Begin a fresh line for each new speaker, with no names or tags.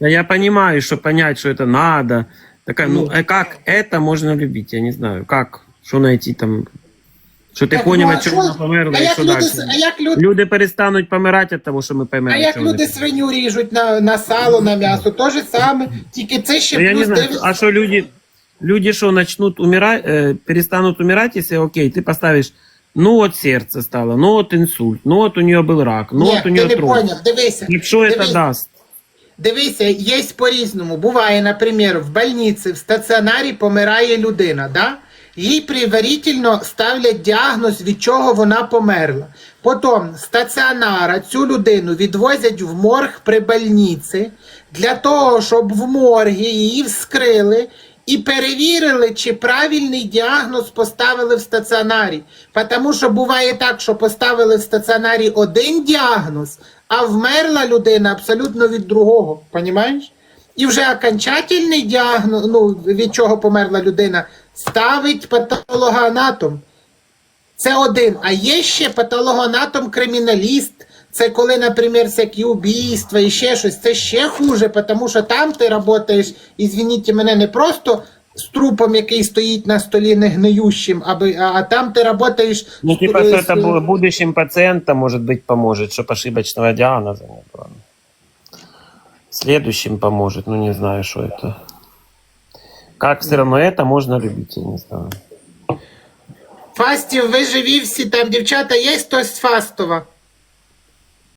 Да я понимаю, что понять, что это надо. Такая, ну, а как это можно любить? Я не знаю. Как? Что найти там? Що ти
Так,
поняв,
ну, а
от чого
що-
вона померла
а
і
як
що
люди,
далі?
с- а як люди,
Люди перестануть помирати від того, що ми поймемо.
а як
що вони
люди свиню ріжуть на, на сало, на м'ясо, то же саме, тільки це ще
Ну, я не
плюс
знаю,
9.
а что люди, люди что, начнут умирать, э, перестанут умирать, если, окей, ты поставишь, ну вот сердце стало, ну вот инсульт, ну вот у нее был рак, ну
Ні,
вот у
ти
нее
не
тромб.
поняв, дивися.
И что это
дивись,
даст?
Дивися, є по-різному. Буває, наприклад, в больниці, в стаціонарі помирає людина, да? їй предварительно ставлять діагноз, від чого вона померла. Потім стаціонара цю людину відвозять в морг при больниці для того, щоб в моргі її вскрили і перевірили, чи правильний діагноз поставили в стаціонарі. Тому що буває так, що поставили в стаціонарі один діагноз, а вмерла людина абсолютно від другого. Понімаєш? І вже окончательний діагноз, ну, від чого померла людина, ставить патологоанатом. Це один. А є ще патологоанатом-криміналіст. Це коли, наприклад, всякі убійства і ще щось. Це ще хуже, тому що там ти працюєш, ізвініть мене, не просто з трупом, який стоїть на столі не гниющим, аби, а, а там ти працюєш
Ну,
з-
типа, что
з-
это бу- будущим пациентам, может быть, поможет, чтобы ошибочного диагноза не было. Следующим поможет, ну, не знаю, что это. Как все равно это можно любить, я не знаю.
Фастів, ви живі всі, там дівчата є хтось з Фастова?